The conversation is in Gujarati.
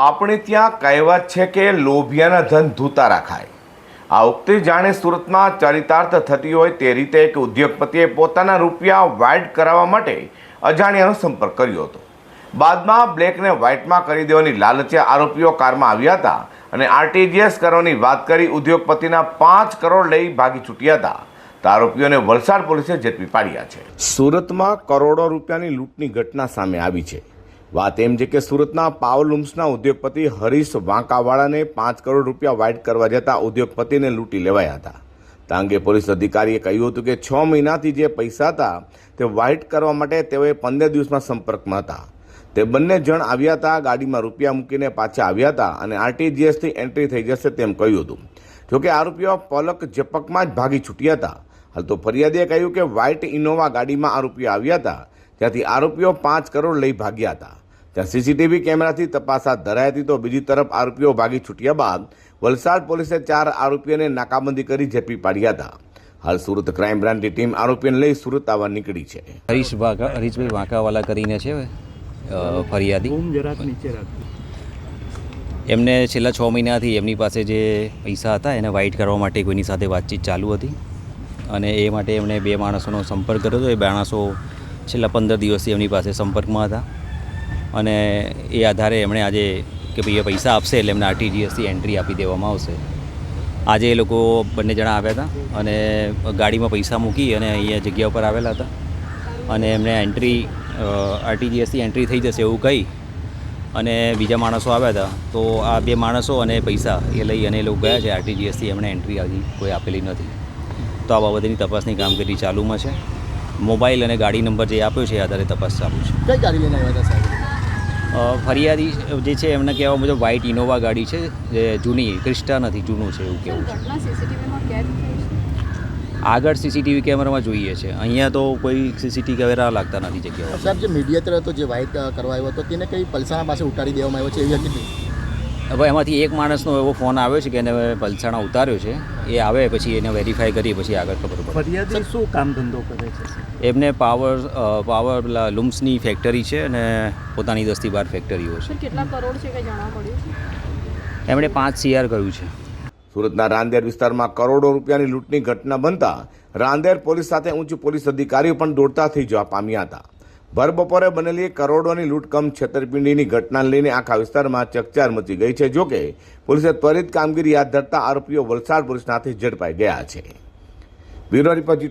આપણે ત્યાં કહેવત છે કે લોભિયાના ધન ધૂતા રાખાય. આ ઉક્તિ જાણે સુરતમાં ચરિતાર્થ થતી હોય તે રીતે એક ઉદ્યોગપતિએ પોતાના રૂપિયા વાઇટ કરાવવા માટે અજાણ્યાનો સંપર્ક કર્યો હતો. બાદમાં બ્લેકને વ્હાઇટમાં કરી દેવાની લાલચે આરોપીઓ કારમાં આવ્યા હતા અને આરટીજીએસ કરવાની વાત કરી ઉદ્યોગપતિના પાંચ કરોડ લઈ ભાગી છૂટ્યા હતા. તો આરોપીઓને વલસાડ પોલીસે ઝડપી પાડ્યા છે. સુરતમાં કરોડો રૂપિયાની લૂંટની ઘટના સામે આવી છે. વાત એમ છે કે સુરતના પાવલુમ્સના ઉદ્યોગપતિ હરીશ વાંકાવાળાને પાંચ કરોડ રૂપિયા વાઇટ કરવા જતા ઉદ્યોગપતિને લૂંટી લેવાયા હતા. તા અંગે પોલીસ અધિકારીએ કહ્યું હતું કે છ મહિનાથી જે પૈસા હતા, તે વાઇટ કરવા માટે તેઓએ પંદર દિવસમાં સંપર્કમાં હતા. તે બંને જણ આવ્યા હતા, ગાડીમાં રૂપિયા મૂકીને પાછા આવ્યા હતા અને આરટીજીએસથી એન્ટ્રી થઈ જશે તેમ કહ્યું હતું. જોકે આરોપીઓ પલક જપકમાં જ ભાગી છૂટ્યા હતા. હાલ તો ફરિયાદીએ કહ્યું કે વ્હાઇટ ઇનોવા ગાડીમાં આરોપીઓ આવ્યા હતા ત્યાંથી આરોપીઓ પાંચ કરોડ લઈ ભાગ્યા હતા. ત્યાં સીસીટીવી કેમેરાથી તપાસ હાથ ધરાઈ હતી તો બીજી તરફ આરોપીઓ ભાગી છૂટ્યા બાદ વલસાડ પોલીસે ચાર આરોપીઓને નાકાબંધી કરી ઝડપી પાડ્યા હતા. હાલ સુરત ક્રાઇમ બ્રાન્ચની ટીમ આરોપીઓને લઈ સુરત આવવા નીકળી છે. હરીશ વાઘા હરીશભાઈ વાંકાવાલા કરીને છે ફરિયાદી? એમને છેલ્લા છ મહિનાથી એમની પાસે જે પૈસા હતા એને વાઇટ કરવા માટે કોઈની સાથે વાતચીત ચાલુ હતી. અને એ માટે એમણે બે માણસોનો સંપર્ક કર્યો હતો. એ માણસો છેલ્લા પંદર દિવસથી એમની પાસે સંપર્કમાં હતા. અને એ આધારે એમણે આજે કે ભાઈ એ પૈસા આપશે એટલે એમને આરટીજીએસથી એન્ટ્રી આપી દેવામાં આવશે. આજે એ લોકો બંને જણા આવ્યા હતા અને ગાડીમાં પૈસા મૂકી અને અહીંયા જગ્યા ઉપર આવેલા હતા. અને એમને એન્ટ્રી આરટીજીએસથી એન્ટ્રી થઈ જશે એવું કહી અને બીજા માણસો આવ્યા હતા. તો આ બે માણસો અને પૈસા એ લઈ અને એ લોકો ગયા છે આરટીજીએસથી એમણે એન્ટ્રી હજી કોઈ આપેલી નથી. તો આ બાબતની તપાસની કામગીરી ચાલુમાં છે. મોબાઈલ અને ગાડી નંબર જે આપ્યો છે એ આધારે તપાસ ચાલુ છે. કઈ ગાડી લઈને આવ્યા હતા સાહેબ? ફરિયાદી જે છે એમને કહેવા મુજબ વ્હાઇટ ઇનોવા ગાડી છે જે જૂની ક્રિસ્ટા નથી જૂનું છે એવું કેવું છે. ઘટના સીસીટીવીમાં કેદ થઈ છે? આગળ સીસીટીવી કેમેરામાં જોઈએ છે. અહીંયા તો કોઈ સીસીટીવી કેમેરા લાગતા નથી જગ્યાઓ. સાહેબ જે મીડિયેટર હતો જે વ્હાઇટ કરવા આવ્યો હતો તેને કઈ પલસાણા પાસે ઉતારી દેવામાં આવ્યો છે એવી હતી હવે એમાંથી એક માણસનો એવો ફોન આવ્યો છે કે એને પલસાણા ઉતાર્યો છે. એ આવે પછી એને વેરીફાઈ કરી પછી આગળ ખબર પડે. ફરિયાદી શું કામ ધંધો કરે છે? એમને પાવર પાવર પેલા લુમ્સની ફેક્ટરી છે અને પોતાની દસથી બાર ફેક્ટરીઓ છે. કેટલા કરોડ છે કે જાણવા એમણે પાંચ સીઆર કર્યું છે. સુરતના રાંદેર વિસ્તારમાં કરોડો રૂપિયાની લૂંટની ઘટના બનતા રાંદેર પોલીસ સાથે ઉચ્ચ પોલીસ અધિકારીઓ પણ દોડતા થઈ જવા પામ્યા હતા. ભર બપોરે બનેલી કરોડોની લૂંટકમ છેતરપિંડીની ઘટના લઈને આખા વિસ્તારમાં ચકચાર મચી ગઈ છે. જોકે, પોલીસે ત્વરિત કામગીરી હાથ ધરતા આરોપીઓ વલસાડ પોલીસના હાથે ઝડપાઈ ગયા છે. બ્યુરો રિપોર્ટ જી